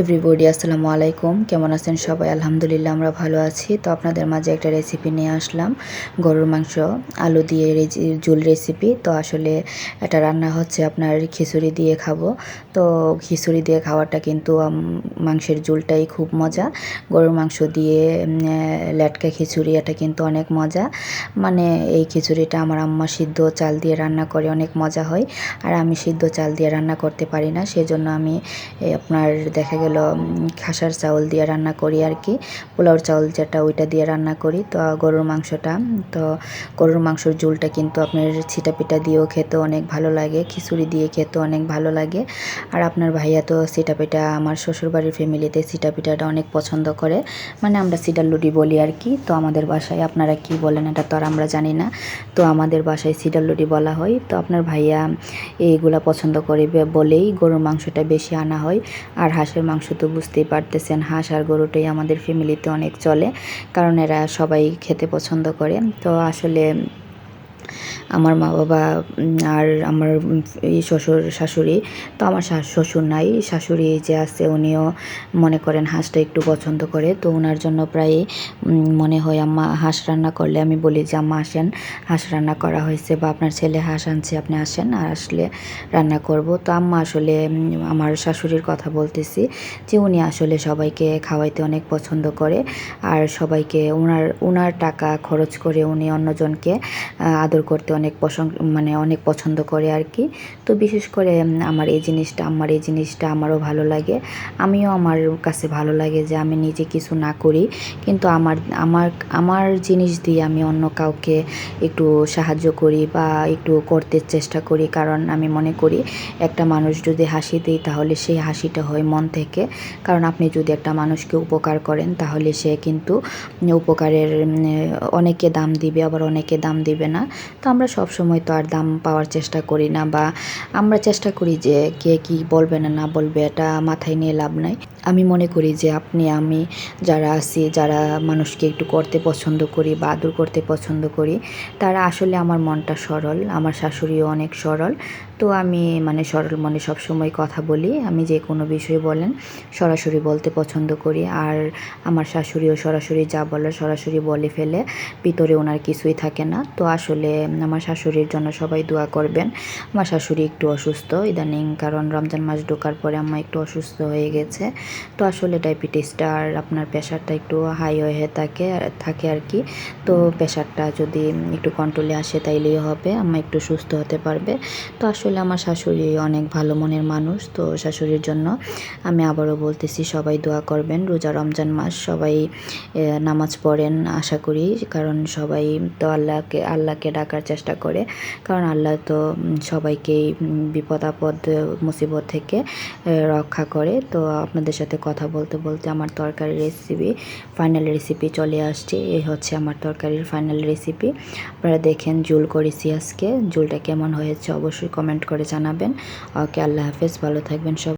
Everybody আসসালামু আলাইকুম। কেমন আছেন সবাই? আলহামদুলিল্লাহ, আমরা ভালো আছি। তো আপনাদের মাঝে একটা রেসিপি নিয়ে আসলাম, গরুর মাংস, আলু দিয়ে ঝুল রেসিপি তো আসলে এটা রান্না হচ্ছে আপনার খিচুড়ি দিয়ে খাব। তো খিচুড়ি দিয়ে খাওয়াটা কিন্তু মাংসের ঝুলটাই খুব মজা। গরুর মাংস দিয়ে লেটকা খিচুড়ি, এটা কিন্তু অনেক মজা। মানে এই খিচুড়িটা আমার আম্মা সিদ্ধ চাল দিয়ে রান্না করে, অনেক মজা হয়। আর আমি সিদ্ধ চাল দিয়ে রান্না করতে পারি না, সেজন্য আমি আপনার দেখা গেল খাসার চাউল দিয়ে রান্না করি আর কি। পোলাওর চাউল যেটা, ওইটা দিয়ে রান্না করি। তো গরুর মাংসটা, তো গরুর মাংসর ঝোলটা কিন্তু আপনার ছিটা পিঠা দিয়েও খেতে অনেক ভালো লাগে, খিচুড়ি দিয়ে খেতে অনেক ভালো লাগে। আর আপনার ভাইয়া তো সিটা পিঠা, আমার শ্বশুরবাড়ির ফ্যামিলিতে সিটা পিঠাটা অনেক পছন্দ করে। মানে আমরা সিডার লুডি বলি আর কি। তো আমাদের বাসায়, আপনারা কি বলেন এটা তো আর আমরা জানি না। তো আমাদের বাসায় সিডার লুডি বলা হয়। তো আপনার ভাইয়া এইগুলা পছন্দ করে বলেই গরুর মাংসটা বেশি আনা হয়। আর হাঁসের মাংস তো বুঝতেই পারতেছেন, হাঁস আর গরুটাই আমাদের ফ্যামিলিতে অনেক চলে, কারণ এরা সবাই খেতে পছন্দ করে। তো আসলে আমার মা বাবা আর আমার এই শ্বশুর, শাশুড়ি। তো আমার শ্বশুর নাই। শাশুড়ি যে আছে উনিও মনে করেন হাঁসটা একটু পছন্দ করে। তো ওনার জন্য প্রায় মনে হয় আম্মা হাঁস রান্না করলে আমি বলি যে, আম্মা, আসেন। হাঁস রান্না করা হয়েছে বা আপনার ছেলে হাঁস আনছে, আপনি আসেন আর আসলে রান্না করব। তো আম্মা আসলে আমার শাশুড়ির কথা বলতেছি যে, উনি আসলে সবাইকে খাওয়াইতে অনেক পছন্দ করে। আর সবাইকে ওনার ওনার টাকা খরচ করে উনি অন্যজনকে আদর করতে অনেক পছন্দ মানে অনেক পছন্দ করে আর কি। তো বিশেষ করে আমার এই জিনিসটা, আমার এই জিনিসটা আমারও ভালো লাগে। আমিও আমার কাছে ভালো লাগে যে আমি নিজে কিছু না করি। কিন্তু আমার আমার আমার জিনিস দিয়ে আমি অন্য কাউকে একটু সাহায্য করি বা একটু করতে চেষ্টা করি। কারণ আমি মনে করি, একটা মানুষ যদি হাসি দিই তাহলে সেই হাসিটা হয় মন থেকে। কারণ আপনি যদি একটা মানুষকে উপকার করেন তাহলে সে কিন্তু উপকারের অনেকে দাম দিবে, আবার অনেকে দাম দিবে না। তো আমরা সব সময় তো আর দাম পাওয়ার চেষ্টা করি না বা আমরা চেষ্টা করি যে কে কি বলবে না না বলবে এটা মাথায় নিয়ে লাভ নাই। আমি মনে করি যে আপনি, আমি যারা আছি, যারা মানুষকে একটু করতে পছন্দ করি বা আদর করতে পছন্দ করি, তারা আসলে আমার মনটা সরল, আমার শাশুড়িও অনেক সরল। তো আমি মানে সরল মনে সবসময় কথা বলি, আমি যে কোনো বিষয়ে বলেন, সরাসরি বলতে পছন্দ করি। আর আমার শাশুড়িও সরাসরি যা বলে, সরাসরি বলে ফেলে, ভিতরে ওনার কিছুই থাকে না। তো আসলে আমার শাশুড়ির জন্য সবাই দোয়া করবেন। আমার শাশুড়ি একটু অসুস্থ ইদানিং, কারণ রমজান মাস ঢোকার পরে আমার একটু অসুস্থ হয়ে গেছে। তো আসলে ডায়াবেটিসটা আর আপনার প্রেশারটা একটু হাই হয়ে থাকে থাকে আর কি। তো প্রেশারটা যদি একটু কন্ট্রোলে আসে তাইলেই হবে আমার একটু সুস্থ হতে পারবে। তো আসলে আমার শাশুড়ি অনেক ভালো মনের মানুষ তো শাশুড়ির জন্য আমি আবারও বলতেছি সবাই দোয়া করবেন। রোজা রমজান মাস সবাই নামাজ পড়েন আশা করি কারণ সবাই তো আল্লাহকে আল্লাহকে ডাকার চেষ্টা করে। কারণ আল্লাহ তো সবাইকেই বিপদ আপদ মুসিবত থেকে রক্ষা করে। তো আপনাদের সাথে কথা বলতে বলতে আমার তরকারির রেসিপি ফাইনাল রেসিপি চলে আসছে। এই হচ্ছে আমার তরকারির ফাইনাল রেসিপি আপনারা দেখেন জুল করেছি আজকে। জুলটা কেমন হয়েছে অবশ্যই কমেন্ট করে জানাবেন। ওকে, আল্লাহ হাফেজ। ভালো থাকবেন সব